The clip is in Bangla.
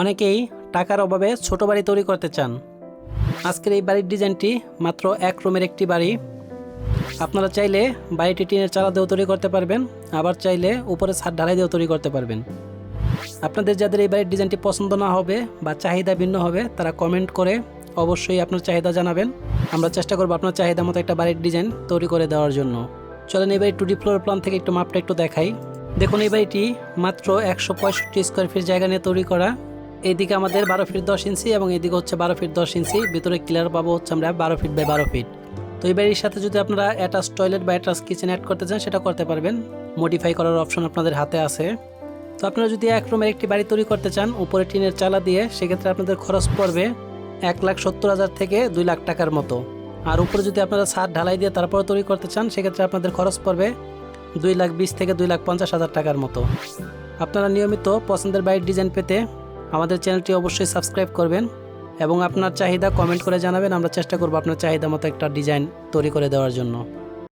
অনেকেই টাকার অভাবে ছোট বাড়ি তৈরি করতে চান। আজকের এই বাড়ির ডিজাইনটি মাত্র এক রুমের একটি বাড়ি। আপনারা চাইলে বাড়িটি টিনের চালা দিয়েও তৈরি করতে পারবেন, আবার চাইলে উপরে ছাদ ঢালাই দিয়েও তৈরি করতে পারবেন। আপনাদের যাদের এই বাড়ির ডিজাইনটি পছন্দ না হবে বা চাহিদা ভিন্ন হবে, তারা কমেন্ট করে অবশ্যই আপনার চাহিদা জানাবেন। আমরা চেষ্টা করব আপনার চাহিদা মতো একটা বাড়ির ডিজাইন তৈরি করে দেওয়ার জন্য। চলেন এই বাড়ির টু ডি ফ্লোর প্ল্যান থেকে একটু মাপটা একটু দেখাই। দেখুন, এই বাড়িটি মাত্র একশো পঁয়ষট্টি স্কোয়ার ফিট জায়গা নিয়ে তৈরি করা। এইদিকে আমাদের বারো ফিট দশ ইঞ্চি এবং এদিকে হচ্ছে বারো ফিট দশ ইঞ্চি। ভিতরে ক্লিয়ার পাবো হচ্ছে আমরা বারো ফিট বাই বারো ফিট। তো এই বাড়ির সাথে যদি আপনারা অ্যাটাচ টয়লেট বা অ্যাটাচ কিচেন অ্যাড করতে চান, সেটা করতে পারবেন। মডিফাই করার অপশন আপনাদের হাতে আছে। তো আপনারা যদি এক রুমের একটি বাড়ি তৈরি করতে চান, উপরে টিনের চালা দিয়ে, সেক্ষেত্রে আপনাদের খরচ পড়বে এক লাখ সত্তর হাজার থেকে দুই লাখ টাকার মতো। আর উপরে যদি আপনারা ছাদ ঢালাই দিয়ে তারপরে তৈরি করতে চান, সেক্ষেত্রে আপনাদের খরচ পড়বে দুই লাখ বিশ থেকে দুই লাখ পঞ্চাশ হাজার টাকার মতো। আপনারা নিয়মিত পছন্দের বাড়ির ডিজাইন পেতে আমাদের চ্যানেলটি অবশ্যই সাবস্ক্রাইব করবেন এবং আপনার চাহিদা কমেন্ট করে জানাবেন। আমরা চেষ্টা করব আপনার চাহিদা মতো একটা ডিজাইন তৈরি করে দেওয়ার জন্য।